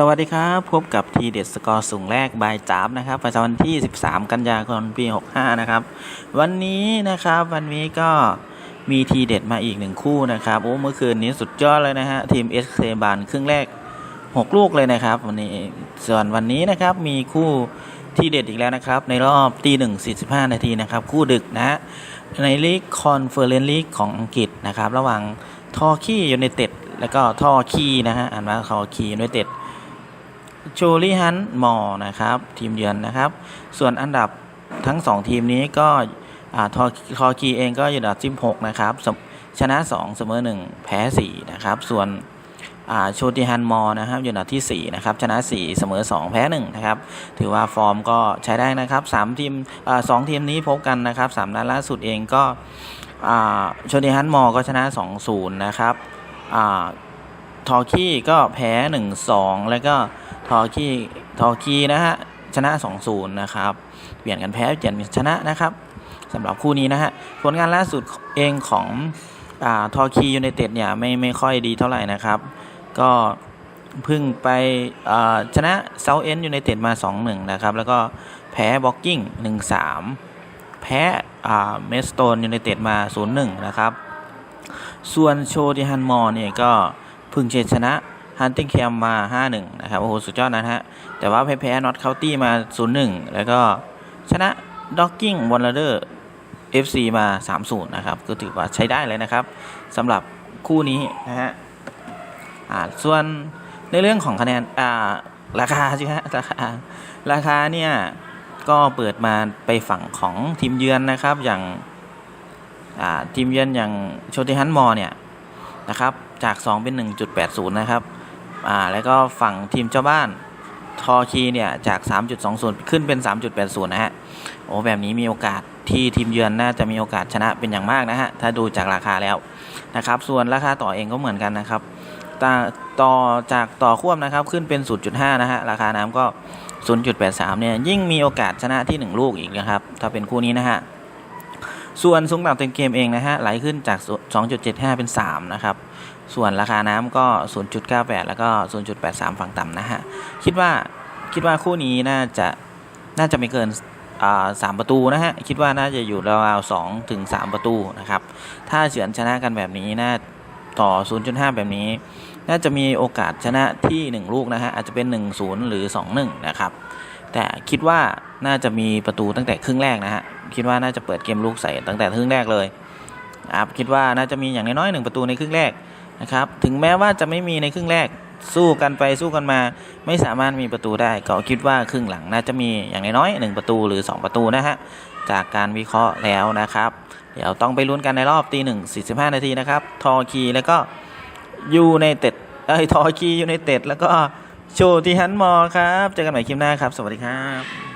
สวัสดีครับ พบกับทีเด็ดสกอร์สูงแรกบายจามนะครับประจำวันที่ 13 กันยายนปี 65 นะครับ วันนี้นะครับวันนี้ก็มีทีเด็ดมาอีกหนึ่งคู่นะครับโอ้เมื่อคืนนี้สุดยอดเลยนะฮะทีมเอสเคบานครึ่งแรก 6 ลูกเลยนะครับ วันนี้ส่วนวันนี้นะครับมีคู่ทีเด็ดอีกแล้วนะครับ ในรอบตีหนึ่งสี่สิบห้านาทีนะครับ คู่ดึกนะ ในลีกคอนเฟอเรนซ์ลีกของอังกฤษนะครับ ระหว่างทอคียูไนเต็ดแล้วก็ทอคีนะฮะอ่านว่าทอคียูไนเต็ด โชลีฮันมอนะครับ ทีมเยือนนะครับ ส่วนอันดับทั้ง 2 ทีมนี้ก็ทอทอคีเองก็อยู่อันดับที่6นะครับชนะ 2 เสมอ 1 แพ้ 4 นะครับ ส่วนโชติฮันมอนะครับอยู่อันดับที่ 4 นะครับ ชนะ 4 เสมอ 2 แพ้ 1 นะครับ ถือว่าฟอร์มก็ใช้ได้นะครับ 3 ทีมอสองทีมนี้พบกันนะครับ 3 นัดล่าสุดเองก็โชติฮันมอก็ชนะ 2-0 นะครับอทอร์คีก็แพ้ 1-2 แล้วก็ ทอร์คีทอร์คีนะฮะชนะ2-0นะครับเปลี่ยนกันแพ้เปลี่ยนชนะนะครับสำหรับคู่นี้นะฮะผลงานล่าสุดเองของอ่าทอร์คียูไนเต็ดเนี่ยไม่ไม่ค่อยดีเท่าไหร่นะครับ ก็เพิ่งไปชนะเซาเอ็นยูไนเต็ดมา 2-1 นะครับ แล้วก็แพ้บ็อกกิ้ง 1-3 แพ้เมสโตนยูไนเต็ดมา 0-1 นะครับ ส่วนโชติฮันมอร์เนี่ยก็เพึ่งเชนะ ฮันติงแคมมา 5-1 นะครับ โอ้โห สุดยอดนะฮะ แต่ว่าแพ้ๆน็อตเคาน์ตี้มา 0-1 แล้วก็ชนะด็อกกิ้งวอลเลอร์ FC มา 3-0 นะครับ ก็ถือว่าใช้ได้เลยนะครับสำหรับคู่นี้นะฮะอ่าส่วนในเรื่องของคะแนนอ่าราคาใช่ไหมฮะราคาราคาเนี่ยก็เปิดมาไปฝั่งของทีมเยือนนะครับอย่างอ่าทีมเยือนอย่างโชติฮันมอเนี่ยนะครับจาก 2 เป็น 1.80 นะครับ อ่าแล้วก็ฝั่งทีมเจ้าบ้านทอคีเนี่ยจาก 3.20 ขึ้นเป็น 3.80 นะฮะ โอ้แบบนี้มีโอกาสที่ทีมเยือนน่าจะมีโอกาสชนะเป็นอย่างมากนะฮะ ถ้าดูจากราคาแล้วนะครับ ส่วนราคาต่อเองก็เหมือนกันนะครับต่อต่อจากต่อควบนะครับขึ้นเป็น 0.5 นะฮะ ราคาน้ำก็ 0.83 เนี่ยยิ่งมีโอกาสชนะที่ 1 ลูกอีกนะครับ ถ้าเป็นคู่นี้นะฮะ ส่วนสูงต่ำเต็มเกมเองนะฮะไหลขึ้นจาก 2.75 เป็น 3 นะครับ ส่วนราคาน้ำก็ 0.98 แล้วก็ 0.83 ฝั่งต่ำนะฮะ คิดว่าคิดว่าคู่นี้น่าจะน่าจะไม่เกินสามประตูนะฮะ คิดว่าน่าจะอยู่ราวๆ2ถึง3ประตูนะครับ ถ้าเฉือนชนะกันแบบนี้น่าต่อ 0.5 แบบนี้ น่าจะมีโอกาสชนะที่ 1 ลูกนะฮะอาจจะเป็น 1-0 หรือ 2-1 นะครับ แต่คิดว่าน่าจะมีประตูตั้งแต่ครึ่งแรกนะฮะคิดว่าน่าจะเปิดเกมลูกใส่ตั้งแต่ครึ่งแรกเลยครับคิดว่าน่าจะมีอย่างน้อยๆหนึ่งประตูในครึ่งแรก นะครับ ถึงแม้ว่าจะไม่มีในครึ่งแรกสู้กันไปสู้กันมา ไม่สามารถมีประตูได้ ก็คิดว่าครึ่งหลังน่าจะมีอย่างน้อยๆหนึ่งประตูหรือ 2 ประตูนะฮะจากการวิเคราะห์แล้วนะครับ เดี๋ยวต้องไปลุ้นกันในรอบตีหนึ่งสี่สิบห้านาทีนะครับ ทอคีแล้วก็ยูในเต็ดเอ้ทอคียูในเต็ดแล้วก็โชติฮันมอครับ เจอกันใหม่คลิปหน้าครับ สวัสดีครับ